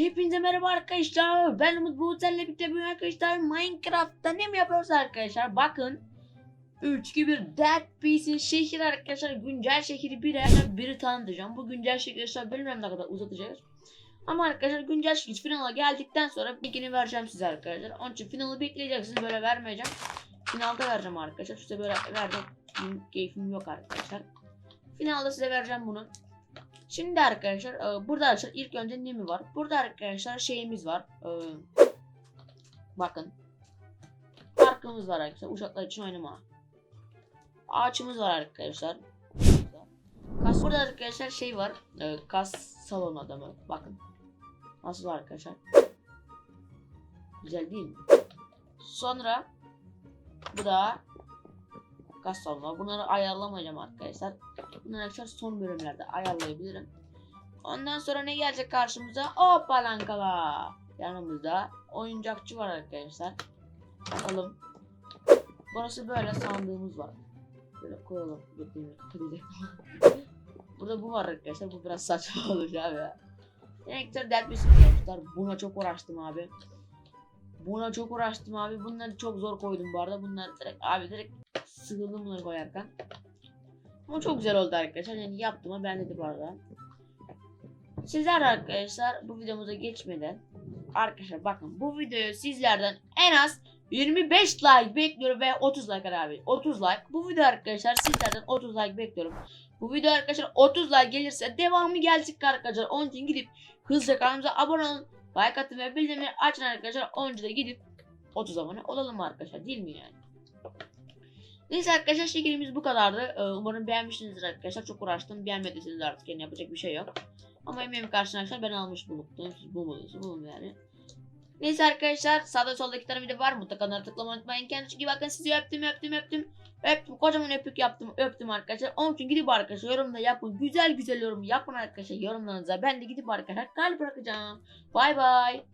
Hepinize merhaba arkadaşlar. Ben Umut Buğutel'le birlikte bugün arkadaşlar Minecraft'ta ne mi yapıyoruz arkadaşlar? Bakın 3 2 1 Dead Piece'in şehri arkadaşlar güncel şehri bir yerden biri tanıtacağım. Bu güncel şehri arkadaşlar bilmem ne kadar uzatacağız. Ama arkadaşlar güncel şehir finala geldikten sonra linkini vereceğim size arkadaşlar. Onun için finalı bekleyeceksiniz böyle vermeyeceğim. Finalda vereceğim arkadaşlar. Size böyle vereceğim. Keyfim yok arkadaşlar. Finalda size vereceğim bunu. Şimdi arkadaşlar e, burada arkadaşlar ilk önce ne mi var? Burada arkadaşlar şeyimiz var. E, bakın. Parkımız var arkadaşlar. Uşaklar için oynama. Ağaçımız var arkadaşlar. Kas burada arkadaşlar şey var. E, kas salon adamı. Bakın. Nasıl var arkadaşlar? Güzel değil mi? Sonra bu da kas salonu. Bunları ayarlamayacağım arkadaşlar. Bunları arkadaşlar son bölümlerde ayarlayabilirim. Ondan sonra ne gelecek karşımıza? Hoppa lankala. Yanımızda oyuncakçı var arkadaşlar. Bakalım. Burası böyle sandığımız var. Böyle koyalım. Burada bu var arkadaşlar. Bu biraz saçma olacak abi ya. Renkler delpisi arkadaşlar. Buna çok uğraştım abi. Buna çok uğraştım abi. Bunları çok zor koydum bu arada. Bunları direkt abi direkt sıkıldım bunları koyarken. Ama çok güzel oldu arkadaşlar. Yani yaptığıma ben dedi bu arada. Sizler arkadaşlar bu videomuza geçmeden arkadaşlar bakın bu videoyu sizlerden en az 25 like bekliyorum ve 30 like abi. 30 like. Bu video arkadaşlar sizlerden 30 like bekliyorum. Bu video arkadaşlar 30 like gelirse devamı gelecek arkadaşlar. Onun için gidip hızlıca kanalımıza abone olun. Like atın ve bildirimleri açın arkadaşlar. Onunca da gidip 30 abone olalım arkadaşlar değil mi yani? Neyse arkadaşlar şeklimiz bu kadardı. Ee, Umarım beğenmişsinizdir arkadaşlar. Çok uğraştım. Beğenmediyseniz artık yani yapacak bir şey yok. Ama emeğim karşısında arkadaşlar ben almış bulundum. Siz bulmadınız. Bulun yani. Neyse arkadaşlar sağda solda iki tane video var. Mutlaka onlara tıklamayı unutmayın. Kendinize iyi bakın. Sizi öptüm öptüm öptüm. Öptüm. Kocaman öpük yaptım. Öptüm arkadaşlar. Onun için gidip arkadaşlar yorumda yapın. Güzel güzel yorum yapın arkadaşlar yorumlarınıza. Ben de gidip arkadaşlar kalp bırakacağım. Bay bay.